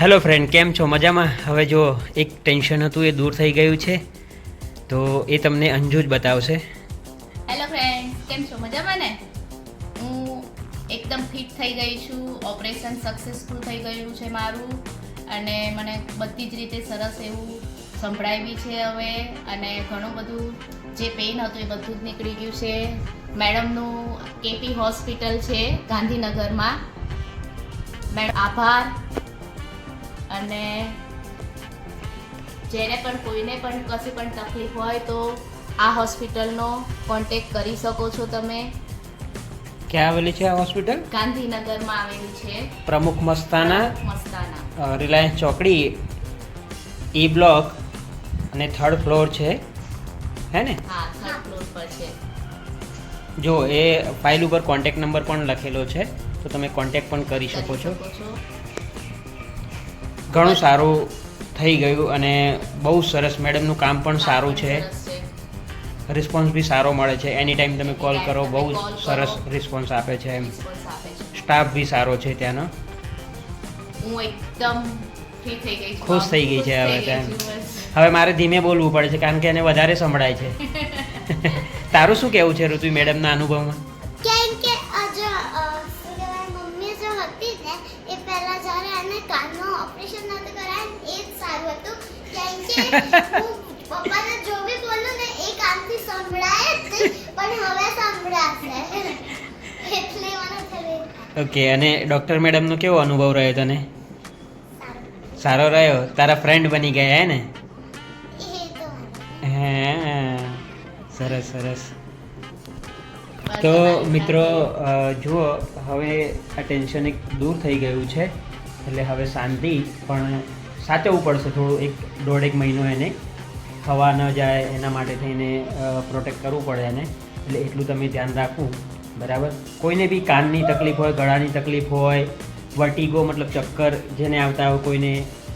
Hello friend કેમ છો? મજામાં? હવે જો એક ટેન્શન હતું, એ દૂર થઈ ગયું છે. તો એ તમને અંજુ જ બતાવશે. હેલો ફ્રેન્ડ કેમ છો? મજામાં ને? હું એકદમ ફિટ થઈ ગઈ છું. ઓપરેશન સક્સેસફુલ થઈ ગયું છે મારું. અને મને બધી જ રીતે સરસ એવું સંભળાય બી છે હવે. અને ઘણું બધું જે પેઇન હતું, એ બધું જ નીકળી ગયું છે. મેડમનું કેપી હોસ્પિટલ છે ગાંધીનગરમાં. મેડમ, આભાર. અને જેને પણ કોઈને પણ કશી પણ તકલીફ હોય તો આ હોસ્પિટલનો કોન્ટેક કરી શકો છો તમે. ક્યાં આવેલી છે આ હોસ્પિટલ? ગાંધીનગરમાં આવેલી છે. પ્રમુખ મસ્તાના મસ્તાના. રિલાયન્સ ચોકડી ઈ બ્લોક અને થર્ડ ફ્લોર છે. હે ને? હા થર્ડ ફ્લોર પર છે. જો એ ફાઇલ ઉપર કોન્ટેક્ટ નંબર પણ લખેલો છે તો તમે કોન્ટેક્ટ પણ કરી શકો છો. ઘણું સારું થઈ ગયું અને બહુ સરસ મેડમનું કામ પણ સારું છે. રિસ્પોન્સ બી સારો મળે છે. એની ટાઈમ તમે કોલ કરો બહુ જ સરસ રિસ્પોન્સ આપે છે એમ. સ્ટાફ બી સારો છે ત્યાંનો. હું એકદમ ફ્રી થઈ ગઈ છું. ખુશ થઈ ગઈ છે હવે ત્યાં. હવે મારે ધીમે બોલવું પડે છે કારણ કે એને વધારે સંભળાય છે. તારું શું કહેવું છે ઋતુ મેડમના અનુભવમાં? કેમ કે આ જો અ, શું કહેવાય, મમ્મી જો હતી ને એ પહેલા જ્યારે એને ઓપરેશન નહોતું કરાયું એ જ સારું હતું. કેમ કે હું પપ્પાને જો બી બોલું ને એ કાનથી સંભળાય જ પણ હવે સંભળાશે. એટલે મને થયું ઓકે અને ડૉક્ટર મેડમનો કેવો અનુભવ રહ્યો તને? સારો રહ્યો? તારા ફ્રેન્ડ બની ગયા હે ને? સરસ સરસ. તો મિત્રો જુઓ હવે આ ટેન્શન એક દૂર થઈ ગયું છે. એટલે હવે શાંતિ પણ સાચવવું પડશે થોડું, એક દોઢ એક મહિનો એને થવા ન જાય, એના માટે થઈને પ્રોટેક્ટ કરવું પડે એને. એટલે એટલું તમે ધ્યાન રાખવું, બરાબર? કોઈને બી કાનની તકલીફ હોય, ગળાની તકલીફ હોય, વર્ટિગો, મતલબ ચક્કર જેને આવતા હોય કોઈને,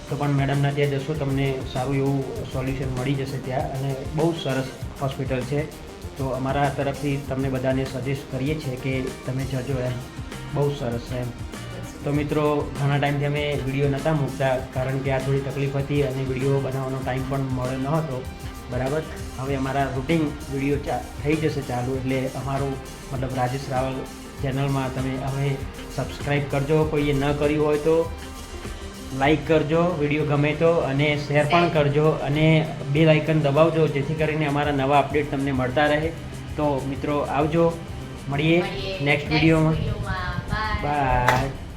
તો પણ મેડમના ત્યાં જશો, તમને સારું એવું સોલ્યુશન મળી જશે ત્યાં. અને બહુ સરસ હોસ્પિટલ છે. તો અમારા તરફથી તમને બધાને સજેસ્ટ કરીએ છીએ કે તમે જજો એમ. બહુ સરસ છે એમ. તો મિત્રો ઘણા ટાઈમથી અમે વીડિયો નહોતા મૂકતા કારણ કે આ થોડી તકલીફ હતી અને વીડિયો બનાવવાનો ટાઈમ પણ મળ્યો ન હતો બરાબર? હવે અમારા રૂટિન વીડિયો ચા થઈ જશે ચાલુ એટલે અમારું મતલબ રાજેશ રાવલ ચેનલમાં તમે હવે સબસ્ક્રાઈબ કરજો. કોઈએ ન કર્યું હોય તો લાઈક કરજો વીડિયો ગમે તો અને શેર પણ કરજો અને બે લાઇકન દબાવજો જેથી કરીને અમારા નવા અપડેટ તમને મળતા રહે. તો મિત્રો આવજો. મળીએ નેક્સ્ટ વિડીયોમાં. બાય